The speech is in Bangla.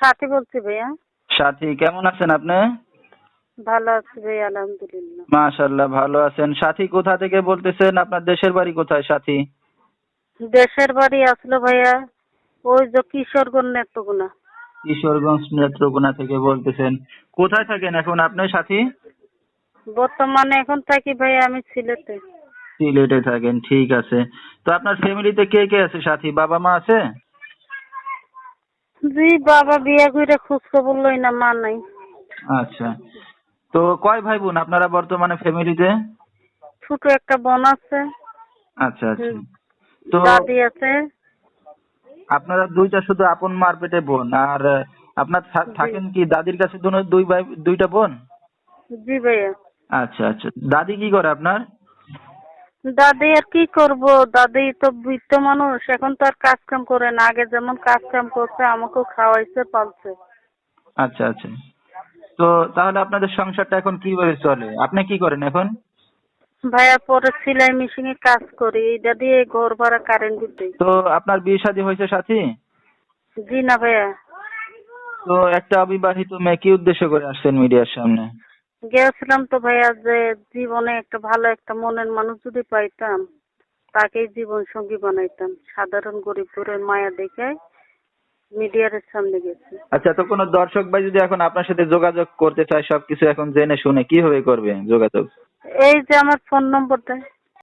সাথী বলছি ভাইয়া। সাথী কেমন আছেন আপনি? ভালো আছি ভাইয়া আলহামদুলিল্লাহ। মাশাল্লাহ ভালো আছেন। সাথী কোথা থেকে বলতেছেন? আপনার দেশের বাড়ি কোথায় সাথী? দেশের বাড়ি আসলো ভাইয়া ওই যে কিশোরগঞ্জ নেত্রকোনা। কিশোরগঞ্জ নেত্রকোনা থেকে বলতেছেন। কোথায় থাকেন এখন আপনি সাথী? বর্তমানে এখন থাকি ভাইয়া আমি সিলেটে। সিলেটে থাকেন ঠিক আছে। তো আপনার ফ্যামিলিতে কে কে আছে সাথী? বাবা মা আছে? জি বাবা বিয়ে করে খোঁজ খবর লই না মা নাই। আচ্ছা। তো কয় ভাই বোন আপনারা বর্তমানে ফ্যামিলিতে ছোট একটা বোন আছে। আচ্ছা আচ্ছা। তো দাদি আছে। আপনারা দুইটা শুধু আপন মার পেটে বোন আর আপনার থাকেন কি দাদির কাছে দুই ভাই দুইটা বোন? জি ভাইয়া। আচ্ছা আচ্ছা। দাদি কি করে আপনার? দাদি আর কি করব? দাদি তো বৃদ্ধ মানুষ এখন তো আর কাজ কাম করে না। আগে যেমন কাজ কাম করছে আমাকেও খাওয়াইছে পালছে। আচ্ছা আচ্ছা। তো তাহলে আপনাদের সংসারটা এখন কীভাবে চলে? আপনি কি করেন এখন? ভাইয়া পরে সেলাই মেশিনে কাজ করি। এটা দিয়ে ঘর ভাড়া কারেন্ট বিল দিই তো আপনার বিয়ে শাদী হয়েছে সাথী? জি না ভাইয়া। তো একটা অবিবাহিত মেয়ে কি উদ্দেশ্য করে আসছেন মিডিয়ার সামনে। গেছিলাম তো ভাইয়া যে জীবনে একটা ভালো একটা মনের মানুষ যদি পাইতাম তাকেই জীবন সঙ্গী বানাইতাম। সাধারণ গরিব ঘরের মায়া দেখে মিডিয়ার সামনে গেছি। আচ্ছা তো কোনো দর্শক ভাই যদি এখন আপনার সাথে যোগাযোগ করতে চায় সবকিছু এখন জেনে শুনে কীভাবে করবে যোগাযোগ? এই যে আমার ফোন নম্বর দেয়